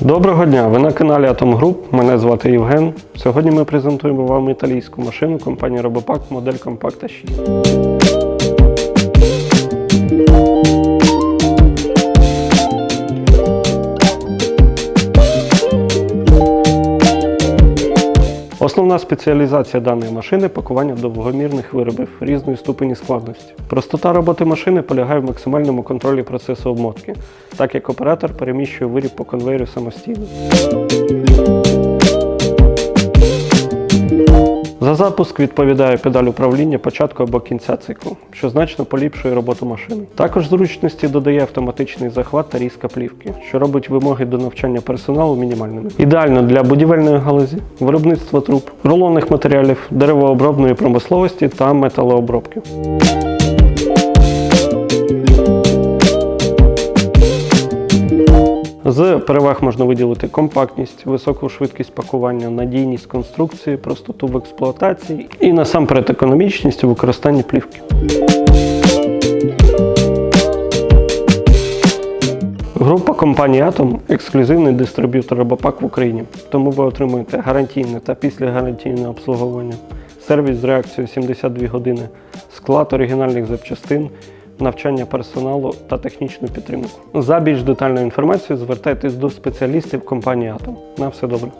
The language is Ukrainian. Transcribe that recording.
Доброго дня! Ви на каналі Atom Group. Мене звати Євген. Сьогодні ми презентуємо вам італійську машину компанії Robopack модель Compacta 6. Основна спеціалізація даної машини пакування довгомірних виробів різної ступені складності. Простота роботи машини полягає в максимальному контролі процесу обмотки, так як оператор переміщує виріб по конвейеру самостійно. За запуск відповідає педаль управління початку або кінця циклу, що значно поліпшує роботу машини. Також зручності додає автоматичний захват та різка плівки, що робить вимоги до навчання персоналу мінімальними. Ідеально для будівельної галузі, виробництва труб, рулонних матеріалів, деревообробної промисловості та металообробки. З переваг можна виділити компактність, високу швидкість пакування, надійність конструкції, простоту в експлуатації і насамперед економічність у використанні плівки. Група компанії Atom – ексклюзивний дистриб'ютор Robopack в Україні, тому ви отримуєте гарантійне та післягарантійне обслуговування, сервіс з реакцією 72 години, склад оригінальних запчастин, навчання персоналу та технічну підтримку. За більш детальною інформацією звертайтесь до спеціалістів компанії Атом. На все добре.